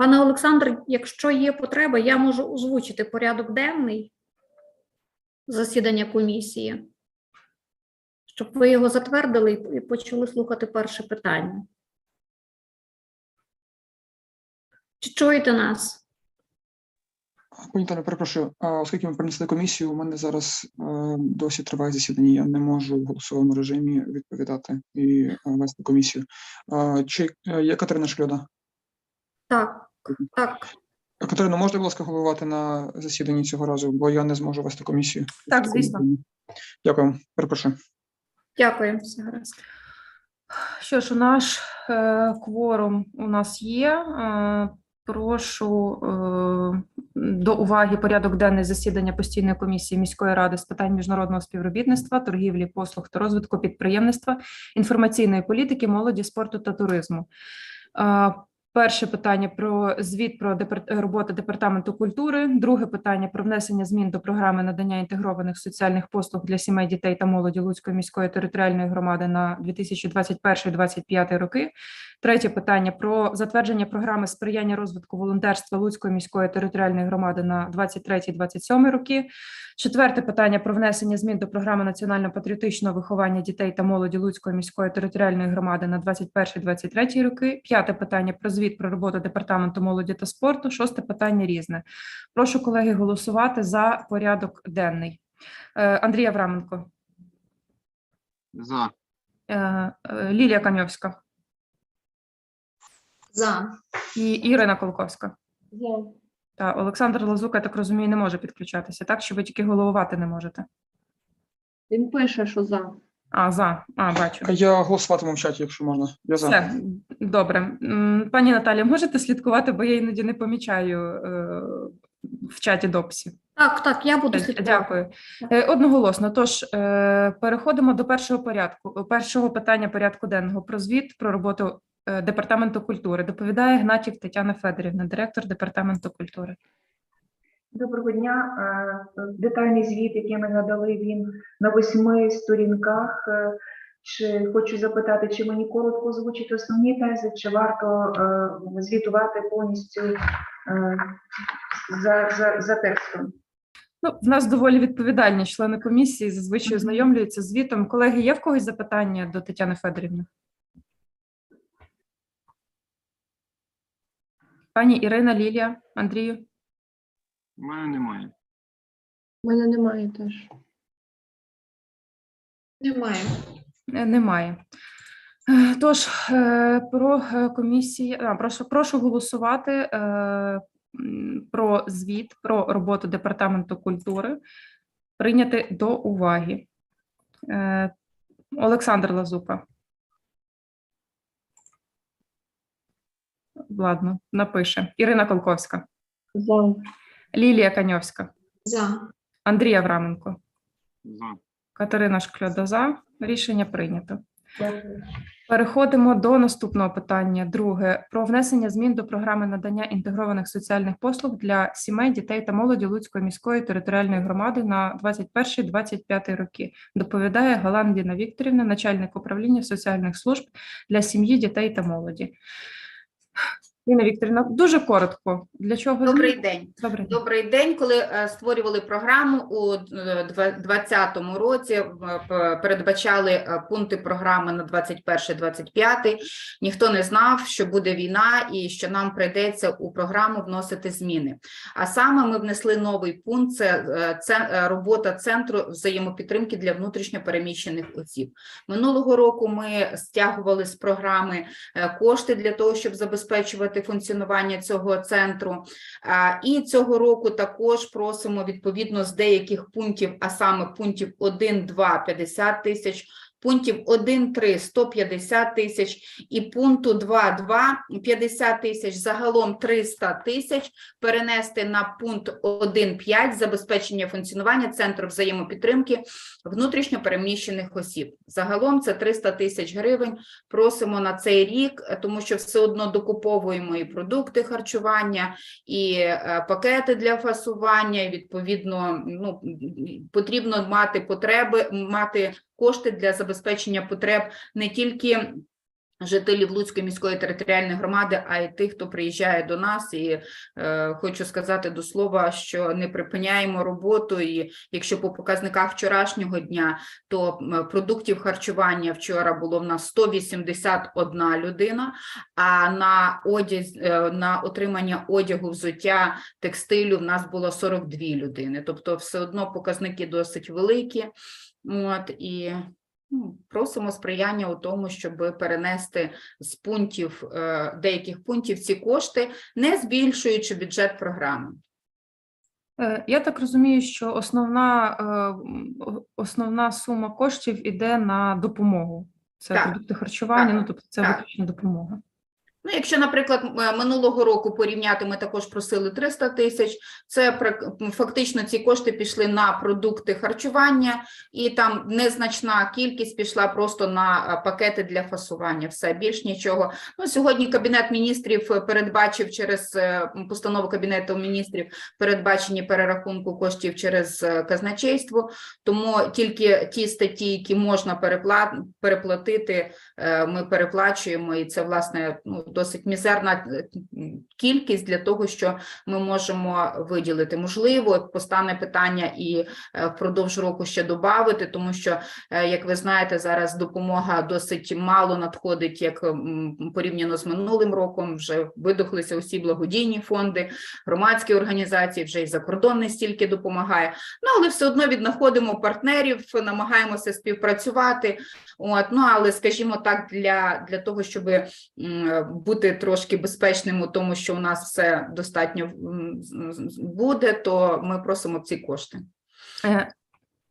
Пане Олександр, якщо є потреба, я можу озвучити порядок денний засідання комісії, щоб ви його затвердили і почали слухати перше питання. Чи чуєте нас? Пані Таня, перепрошую, оскільки ми принесли комісію, у мене зараз е, досі триває засідання. Я не можу в голосовому режимі відповідати і е, вести комісію. Чи е, є Катерина Шкльода? Так, так. Катерина, можете, будь ласка, головувати на засіданні цього разу, бо я не зможу вести комісію. Так, звісно. Дякую, перепрошую. Дякую, все гаразд. Що ж, наш е, кворум у нас є. Е, прошу е, до уваги порядок денний засідання постійної комісії міської ради з питань міжнародного співробітництва, торгівлі, послуг та розвитку підприємництва, інформаційної політики, молоді, спорту та туризму. Е, Перше питання про звіт про депар- роботу департаменту культури. Друге питання про внесення змін до програми надання інтегрованих соціальних послуг для сімей, дітей та молоді Луцької міської територіальної громади на 2021-2025 роки. Третє питання про затвердження програми сприяння розвитку волонтерства Луцької міської територіальної громади на 23-27 роки. Четверте питання про внесення змін до програми національно-патріотичного виховання дітей та молоді Луцької міської територіальної громади на 21-23 роки. П'яте питання про звіт про роботу департаменту молоді та спорту. Шосте питання різне. Прошу колеги голосувати за порядок денний. Е, Андрій Авраменко, За. е, е, Лілія Кам'йовська За. і Ірина Колковська. За. Та Олександр Лазука, я так розумію, не може підключатися, так? Що ви тільки головувати не можете. Він пише, що за. А, за. А, бачу. Я голосуватиму в чаті, якщо можна. Я за. Все, добре. М, Пані Наталі, можете слідкувати, бо я іноді не помічаю е, в чаті дописів. Так, так, я буду Е, слідкувати. Дякую. Е, Одноголосно. Тож е, переходимо до першого порядку, першого питання порядку денного про звіт про роботу департаменту культури. Доповідає Гнатів Тетяна Федорівна, директор департаменту культури. Доброго дня. Е, Детальний звіт, який ми надали, він на восьми сторінках. Е, Чи хочу запитати, чи мені коротко озвучити основні тези, чи варто е, звітувати повністю е, за, за, за текстом? Ну, в нас доволі відповідальні члени комісії, зазвичай ознайомлюються з звітом. Колеги, є в когось запитання до Тетяни Федорівни? Пані Ірина, Лілія, Андрію. У мене немає. У мене немає теж. Немає. Е, Немає. Е, Тож е, про комісії, а, прошу, прошу голосувати про звіт про роботу департаменту культури, прийняти до уваги. Олександр Лазука. Ладно, напише. Ірина Колковська, За. Лілія Каньовська, За. Андрій Авраменко, За. Катерина Шкльода за. Рішення прийнято. Переходимо до наступного питання. Друге про внесення змін до програми надання інтегрованих соціальних послуг для сімей, дітей та молоді Луцької міської територіальної громади на 21-25 роки. Доповідає Галан Діна Вікторівна, начальник управління соціальних служб для сім'ї, дітей та молоді. Ліна Вікторівна, дуже коротко. Для чого Добрий день. Добрий день. Добрий день. Коли е, створювали програму у 2020 році, е, передбачали е, пункти програми на 21-25, ніхто не знав, що буде війна і що нам прийдеться у програму вносити зміни. А саме ми внесли новий пункт: це, е, це е, робота центру взаємопідтримки для внутрішньо переміщених осіб. Минулого року ми стягували з програми е, кошти для того, щоб забезпечувати функціонування цього центру. І цього року також просимо відповідно з деяких пунктів, а саме пунктів 1, 2 – 50 тисяч, пунктів 1, 3 – 150 тисяч і пункту 2, 2 – 50 тисяч, загалом 300 тисяч перенести на пункт 1, 5 – забезпечення функціонування Центру взаємопідтримки внутрішньо переміщених осіб. Загалом це 300 тисяч гривень просимо на цей рік, тому що все одно докуповуємо і продукти харчування, і е, пакети для фасування. І відповідно, ну потрібно мати потреби, мати кошти для забезпечення потреб не тільки. жителів Луцької міської територіальної громади, а й тих, хто приїжджає до нас. І е, хочу сказати до слова, що не припиняємо роботу. І якщо по показниках вчорашнього дня, то продуктів харчування вчора було в нас 181 людина, а на одяг, е, на отримання одягу, взуття, текстилю в нас було 42 людини. Тобто, все одно показники досить великі. От і ну, просимо сприяння у тому, щоб перенести з пунктів е, деяких пунктів ці кошти, не збільшуючи бюджет програми. Е, Я так розумію, що основна, е, основна сума коштів іде на допомогу. Це Так, продукти харчування, так, ну тобто це так. виключно допомога. Ну, якщо, наприклад, е, минулого року порівняти, ми також просили 300 тисяч. Це фактично ці кошти пішли на продукти харчування, і там незначна кількість пішла просто на е, пакети для фасування. Все більш нічого. Ну сьогодні кабінет міністрів е, передбачив через постанову кабінету міністрів передбачені перерахунку коштів через казначейство. Тому тільки ті статті, які можна переплатити, ми переплачуємо, і це власне ну досить мізерна е, кількість для того, що ми можемо виділити. Можливо, постане питання і е, впродовж року ще додати, тому що, е, як ви знаєте, зараз допомога досить мало надходить, як порівняно з минулим роком. Вже видохлися усі благодійні фонди, громадські організації, вже і закордонний стільки допомагає. Ну але все одно віднаходимо партнерів, намагаємося співпрацювати. От, ну але скажімо так, для, для того, щоб бути трошки безпечним у тому, що у нас все достатньо буде, то ми просимо ці кошти. Е,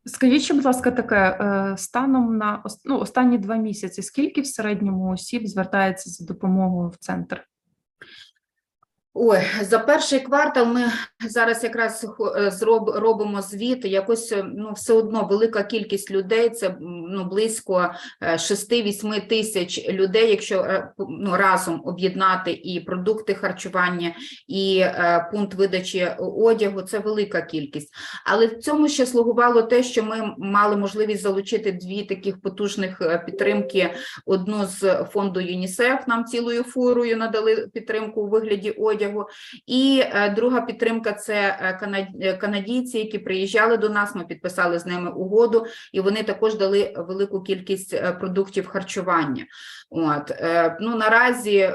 Скажіть, ще, будь ласка, таке, е, станом на ну, останні два місяці, скільки в середньому осіб звертається за допомогою в центр? Ой, за перший квартал ми зараз якраз е, зроб, робимо звіт. Якось е, ну все одно велика кількість людей. Це ну близько е, 6-8 тисяч людей. Якщо е, ну разом об'єднати і продукти харчування, і е, пункт видачі одягу, це велика кількість. Але в цьому ще слугувало те, що ми мали можливість залучити дві таких потужних е, підтримки. Одну з фонду ЮНІСЕФ нам цілою фурою надали підтримку у вигляді одягу. І е, друга підтримка це е, е, канадійці, які приїжджали до нас. Ми підписали з ними угоду, і вони також дали велику кількість продуктів харчування. От е, ну наразі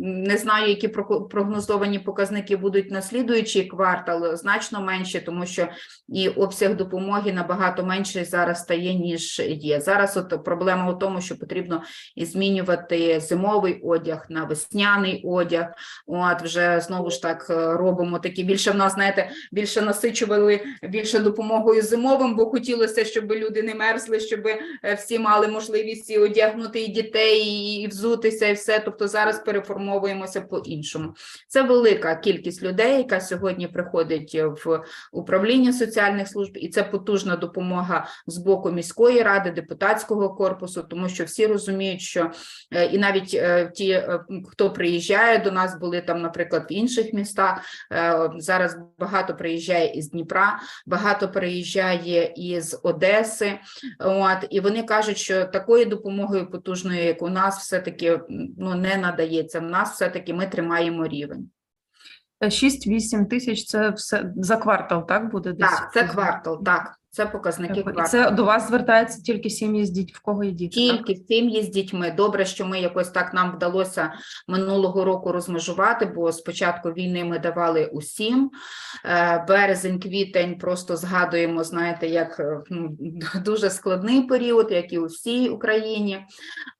не знаю, які прогнозовані показники будуть на слідуючий квартал, значно менше, тому що і обсяг допомоги набагато менший зараз стає ніж є. Зараз от проблема у тому, що потрібно і змінювати зимовий одяг на весняний одяг. От вже знову ж так е, робимо такі більше в нас, знаєте, більше насичували більше допомогою зимовим, бо хотілося, щоб люди не мерзли, щоб е, всі мали можливість і одягнути і дітей, і взутися, і все. Тобто зараз переформовуємося по-іншому. Це велика кількість людей, яка сьогодні приходить в управління соціальних служб, і це потужна допомога з боку міської ради, депутатського корпусу, тому що всі розуміють, що е, і навіть е, ті, е, хто приїжджає до нас, були там, наприклад, в інших містах. Зараз багато приїжджає із Дніпра, багато приїжджає із Одеси. От і вони кажуть, що такої допомоги потужної, як у нас, все таки ну не надається. В нас все таки ми тримаємо рівень. Е, 6-8 тисяч це все за квартал, так буде десь? Так, це квартал, так. Це показники Дякую. І це до вас звертаються тільки сім'ї з дітьми, в кого є діти? Тільки сім'ї з дітьми. Добре, що ми якось так нам вдалося минулого року розмежувати, бо з початку війни ми давали усім. Е, Березень, квітень просто згадуємо, знаєте, як е, ну, дуже складний період, як і у всій Україні.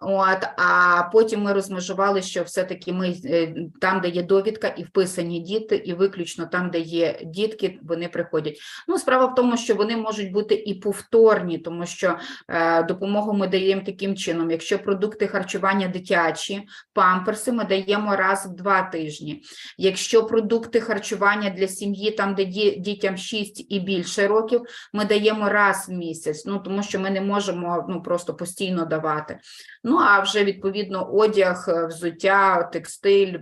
От, а потім ми розмежували, що все-таки ми е, там, де є довідка і вписані діти, і виключно там, де є дітки, вони приходять. Ну, справа в тому, що вони можуть бути і повторні, тому що е, допомогу ми даємо таким чином. Якщо продукти харчування дитячі, памперси ми даємо раз в два тижні. Якщо продукти харчування для сім'ї, там де ді- дітям 6 і більше років, ми даємо раз в місяць. Ну тому що ми не можемо ну просто постійно давати. Ну а вже відповідно одяг, е, взуття, текстиль,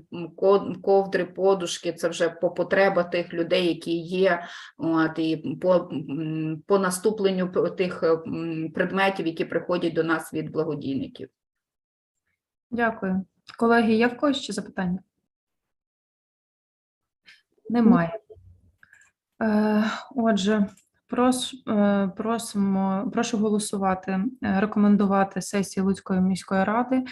ковдри, подушки це вже по потреба тих людей, які є. От і по, по наступленню тих е, предметів, які приходять до нас від благодійників. Дякую. Колеги, є в когось ще запитання? Немає. Е, Отже, е, просимо, прошу голосувати, рекомендувати сесії Луцької міської ради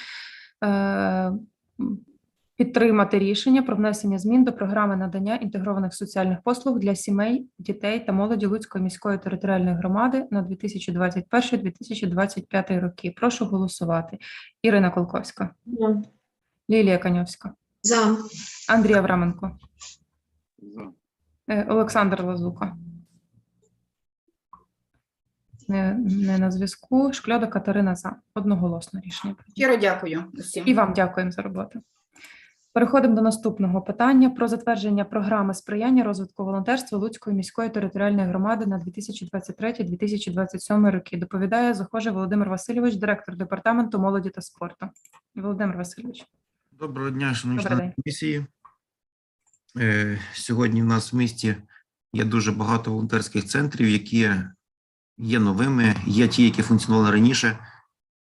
підтримати рішення про внесення змін до програми надання інтегрованих соціальних послуг для сімей, дітей та молоді Луцької міської територіальної громади на 2021-2025 роки. Прошу голосувати. Ірина Колковська, За. Лілія Каньовська, За. Андрій Авраменко, За. е, Олександр Лазука. Не, не на зв'язку. Шкляда Катерина за. Одноголосно рішення. Щиро дякую усім. І вам дякуємо за роботу. Переходимо до наступного питання про затвердження програми сприяння розвитку волонтерства Луцької міської територіальної громади на 2023-2027 роки. Доповідає захоже Володимир Васильович, директор департаменту молоді та спорту. Володимир Васильович. Доброго дня, шановні члени комісії. Е, Сьогодні в нас в місті є дуже багато волонтерських центрів, які є новими, є ті, які функціонували раніше,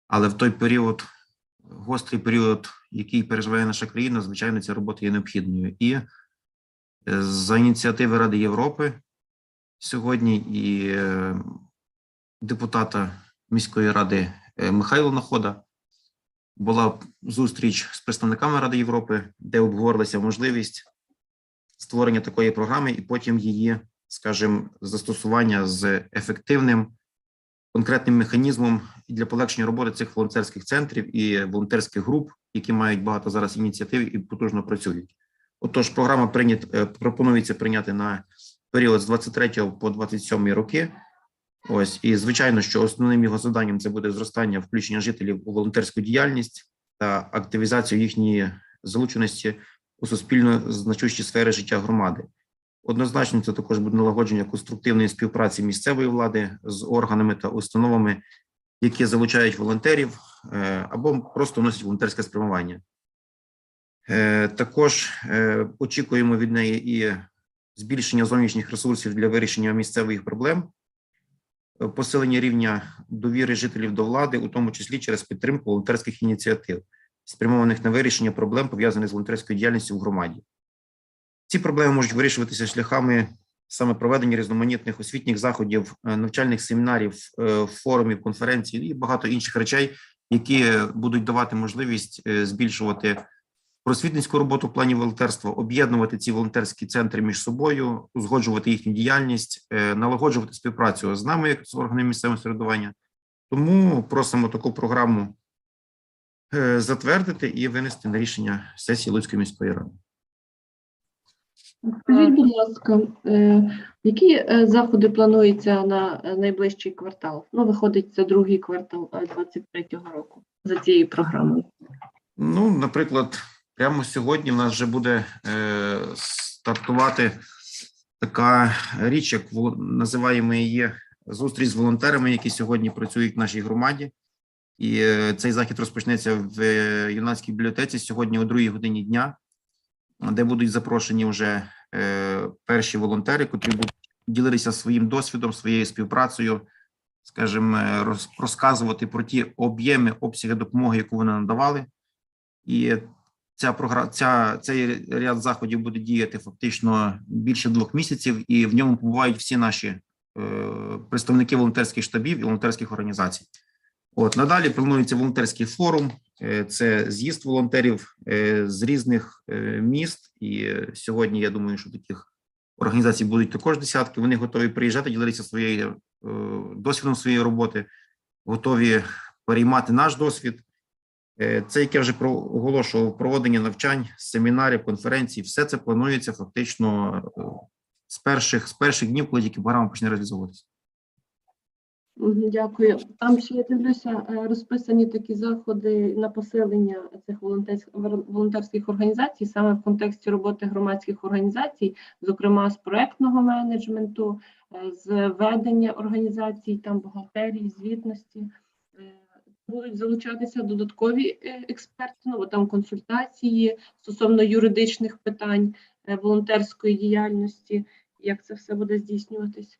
але в той період, гострий період, який переживає наша країна, звичайно, ця робота є необхідною. І е, за ініціативи Ради Європи сьогодні і е, депутата міської ради е, Михайла Находа була зустріч з представниками Ради Європи, де обговорилася можливість створення такої програми і потім її, скажімо, застосування з ефективним конкретним механізмом для полегшення роботи цих волонтерських центрів і волонтерських груп, які мають багато зараз ініціатив і потужно працюють. Отож, програма прийнят, е, пропонується прийняти на період з 23 по 27 роки. Ось і звичайно, що основним його завданням це буде зростання включення жителів у волонтерську діяльність та активізацію їхньої залученості у суспільно значущі сфери життя громади. Однозначно, це також буде налагодження конструктивної співпраці місцевої влади з органами та установами, які залучають волонтерів е, або просто вносять волонтерське спрямування. Е, Також е, очікуємо від неї і збільшення зовнішніх ресурсів для вирішення місцевих проблем, посилення рівня довіри жителів до влади, у тому числі через підтримку волонтерських ініціатив, спрямованих на вирішення проблем, пов'язаних з волонтерською діяльністю в громаді. Ці проблеми можуть вирішуватися шляхами саме проведення різноманітних освітніх заходів, е, навчальних семінарів, е, форумів, конференцій і багато інших речей, які будуть давати можливість е, збільшувати просвітницьку роботу в плані волонтерства, об'єднувати ці волонтерські центри між собою, узгоджувати їхню діяльність, налагоджувати співпрацю з нами, як з органами місцевого самоврядування. Тому просимо таку програму затвердити і винести на рішення сесії Луцької міської ради. Скажіть, будь ласка, е, які е, заходи плануються на е, найближчий квартал? Ну, виходить, це другий квартал 23-го року за цією програмою. Ну, наприклад, прямо сьогодні в нас вже буде е, стартувати така річ, як називаємо її зустріч з волонтерами, які сьогодні працюють в нашій громаді. І цей захід розпочнеться в юнацькій бібліотеці сьогодні о другій годині дня, де будуть запрошені вже е, перші волонтери, котрі будуть ділитися своїм досвідом, своєю співпрацею, скажімо, е, розказувати про ті об'єми, обсяги допомоги, яку вони надавали. І ця програма, ця цей ряд заходів буде діяти фактично більше двох місяців, і в ньому побувають всі наші е, представники волонтерських штабів і волонтерських організацій. От надалі планується волонтерський форум. е, Це з'їзд волонтерів е, з різних е, міст. І сьогодні я думаю, що таких організацій будуть також десятки. Вони готові приїжджати, ділитися своєю досвідом своєї роботи, готові переймати наш досвід. Це, як я вже оголошував, проводення навчань, семінарів, конференцій, все це планується фактично з перших, з перших днів, коли тільки програма почне реалізовуватися. Дякую. Там ще я дивлюся, е, розписані такі заходи на посилення цих волонтерських організацій, саме в контексті роботи громадських організацій, зокрема з проектного менеджменту, е, з ведення організацій, там бухгалтерії, звітності. Е, Будуть залучатися додаткові експерти, ну бо там консультації стосовно юридичних питань волонтерської діяльності. Як це все буде здійснюватись?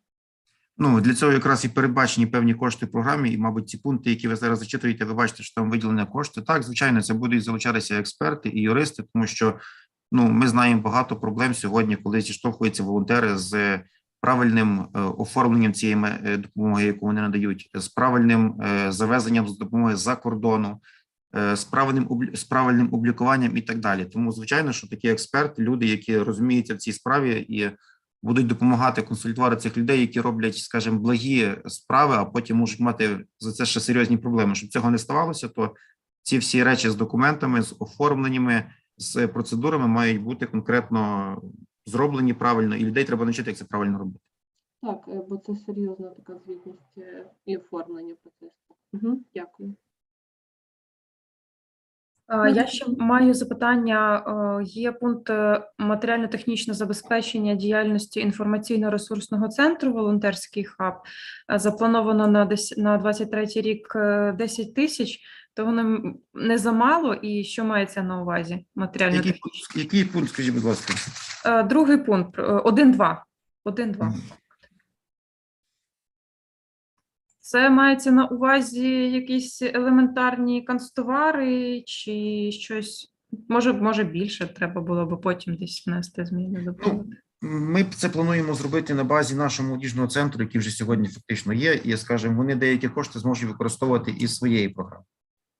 Ну, для цього якраз і передбачені певні кошти в програмі, і, мабуть, ці пункти, які ви зараз зачитуєте, ви бачите, що там виділені кошти. Так, звичайно, це будуть залучатися експерти і юристи, тому що ну, ми знаємо багато проблем сьогодні, коли зіштовхуються волонтери з правильним е, оформленням цієї е, допомоги, яку вони надають, з правильним е, завезенням з допомоги за кордону, з правильним з правильним облікуванням і так далі. Тому, звичайно, що такі експерти, люди, які розуміються в цій справі і будуть допомагати консультувати цих людей, які роблять, скажімо, благі справи, а потім можуть мати за це ще серйозні проблеми. Щоб цього не ставалося, то ці всі речі з документами, з оформленнями, з процедурами мають бути конкретно зроблені правильно, і людей треба навчити, як це правильно робити. Так, е, бо це серйозна така звітність е, і оформлення процесу. Угу, дякую. Е, Я ще маю запитання. Е, Є пункт е, матеріально-технічне забезпечення діяльності інформаційно-ресурсного центру волонтерський хаб. Заплановано на десь на 23 рік е, 10 тисяч. То воно не замало, і що мається на увазі матеріально Який, пункт- який пункт, скажіть, будь ласка? Другий пункт 1-2. 1-2. Це мається на увазі якісь елементарні канцтовари чи щось. Може, може більше треба було б потім десь внести зміни до Ну, Ми це плануємо зробити на базі нашого молодіжного центру, який вже сьогодні фактично є, і скажімо, вони деякі кошти зможуть використовувати із своєї програми.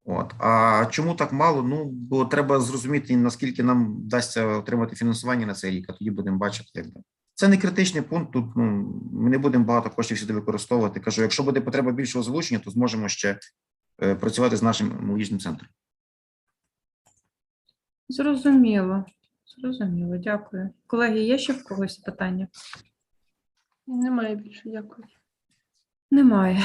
От а чому так мало? Ну бо треба зрозуміти, наскільки нам вдасться отримати фінансування на цей рік, а тоді будемо бачити, як буде. Це не критичний пункт. Тут ну ми не будемо багато коштів сюди використовувати. Кажу, якщо буде потреба більшого залучення, то зможемо ще е, працювати з нашим молодіжним центром. Зрозуміло. Зрозуміло, дякую. Колеги, є ще в когось питання? Немає більше, дякую. Немає.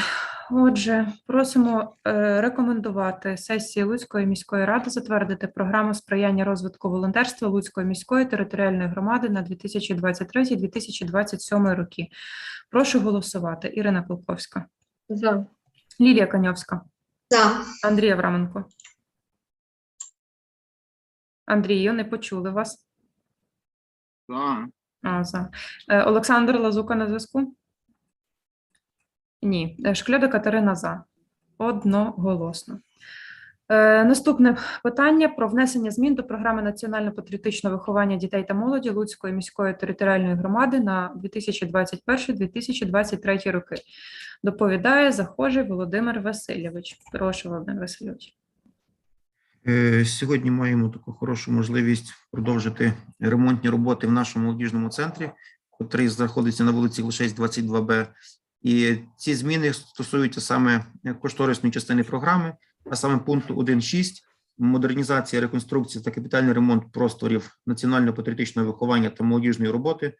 Отже, просимо е, рекомендувати сесії Луцької міської ради затвердити програму сприяння розвитку волонтерства Луцької міської територіальної громади на 2023-2027 роки. Прошу голосувати. Ірина Колковська, За. Лілія Каньовська, За. Андрій Авраменко. Андрію, не почули вас. Так. А, за. Е, Олександр Лазука на зв'язку? Ні. Е, Шкляда Катерина за. Одноголосно. Е, Наступне питання про внесення змін до програми національно-патріотичного виховання дітей та молоді Луцької міської територіальної громади на 2021-2023 роки. Доповідає захожий Володимир Васильович. Прошу, Володимир Васильович. Е, Сьогодні маємо таку хорошу можливість продовжити ремонтні роботи в нашому молодіжному центрі, який знаходиться на вулиці Глушець 22Б. І ці зміни стосуються саме кошторисної частини програми, а саме пункту 1.6 модернізація, реконструкція та капітальний ремонт просторів національно-патріотичного виховання та молодіжної роботи,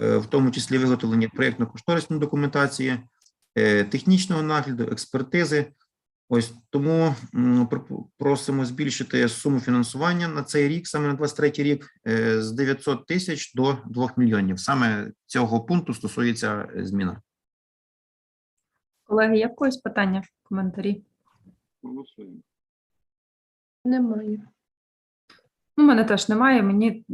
е, в тому числі виготовлення проєктно-кошторисної документації, е, технічного нагляду, експертизи, Ось тому просимо збільшити суму фінансування на цей рік, саме на 23 рік, е, з 900 тисяч до 2 мільйонів. Саме цього пункту стосується зміна. Колеги, є в когось питання, коментарі? Голосуємо. Немає. У мене теж немає. Мені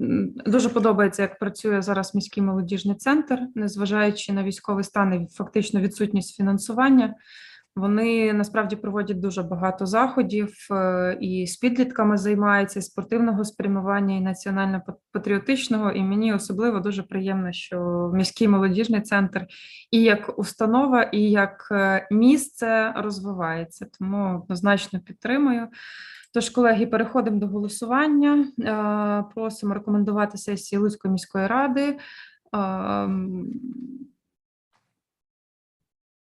дуже подобається, як працює зараз міський молодіжний центр, незважаючи на військовий стан і фактично відсутність фінансування. Вони насправді проводять дуже багато заходів е, і з підлітками займаються, і спортивного спрямування, і національно-патріотичного. І мені особливо дуже приємно, що міський молодіжний центр і як установа, і як е, місце розвивається. Тому однозначно підтримую. Тож, колеги, переходимо до голосування. Е, Просимо рекомендувати сесії Луцької міської ради.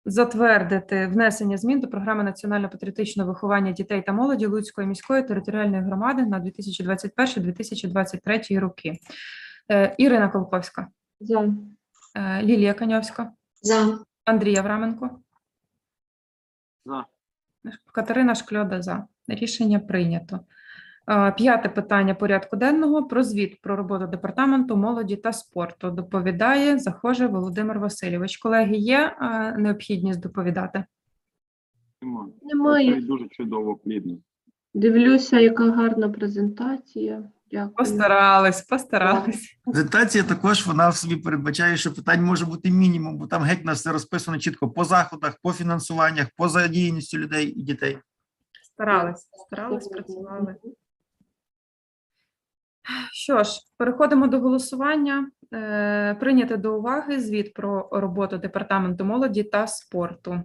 Затвердити внесення змін до програми національно-патріотичного виховання дітей та молоді Луцької міської територіальної громади на 2021-2023 роки. Е, Ірина Колковська, За. е, Лілія Каньовська, За. Андрій Авраменко, За. Катерина Шкльода за. Рішення прийнято. П'яте питання порядку денного про звіт про роботу департаменту молоді та спорту. Доповідає захоже Володимир Васильович. Колеги, є необхідність доповідати? Немає. Немає. Дуже чудово, плідно. Дивлюся, яка гарна презентація. Дякую. Постарались, постарались. Презентація також вона в собі передбачає, що питань може бути мінімум, бо там геть у нас все розписано чітко по заходах, по фінансуваннях, по задіяністю людей і дітей. Старались, старались, працювали. Що ж, переходимо до голосування. Е, Прийняти до уваги звіт про роботу департаменту молоді та спорту.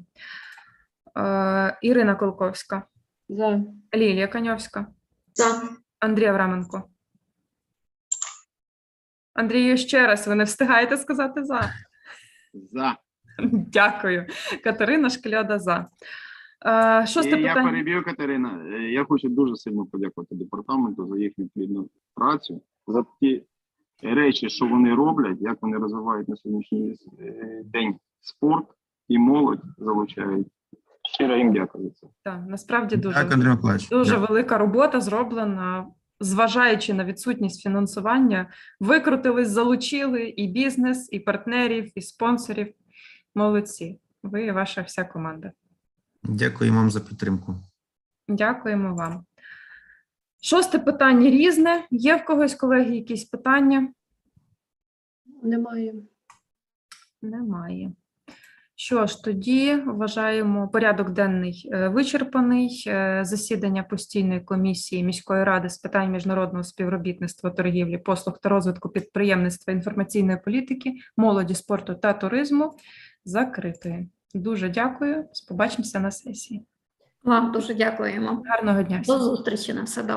Е, Ірина Колковська, За. Лілія Каньовська, За. Андрій Авраменко. Андрію, ще раз, ви не встигаєте сказати за. За. Дякую. Катерина Шкляда за. Е, Шосте І я переб'ю Катерина. Е, Я хочу дуже сильно подякувати департаменту за їхню плідну працю, за ті речі, що вони роблять, як вони розвивають на сьогоднішній е, день спорт і молодь залучають. Щиро їм дякую за це. Так, насправді дуже. Так, Дуже велика робота зроблена, зважаючи на відсутність фінансування, викрутились, залучили і бізнес, і партнерів, і спонсорів. Молодці. Ви і ваша вся команда. Дякую вам за підтримку. Дякуємо вам. Шосте питання різне. Є в когось, колеги, якісь питання? Немає. Немає. Що ж, тоді вважаємо порядок денний е, вичерпаний. Е, Засідання постійної комісії міської ради з питань міжнародного співробітництва, торгівлі, послуг та розвитку підприємництва, інформаційної політики, молоді, спорту та туризму закритою. Дуже дякую. Побачимося на сесії. Вам дуже дякуємо. Гарного дня. всім. До зустрічі на все добре.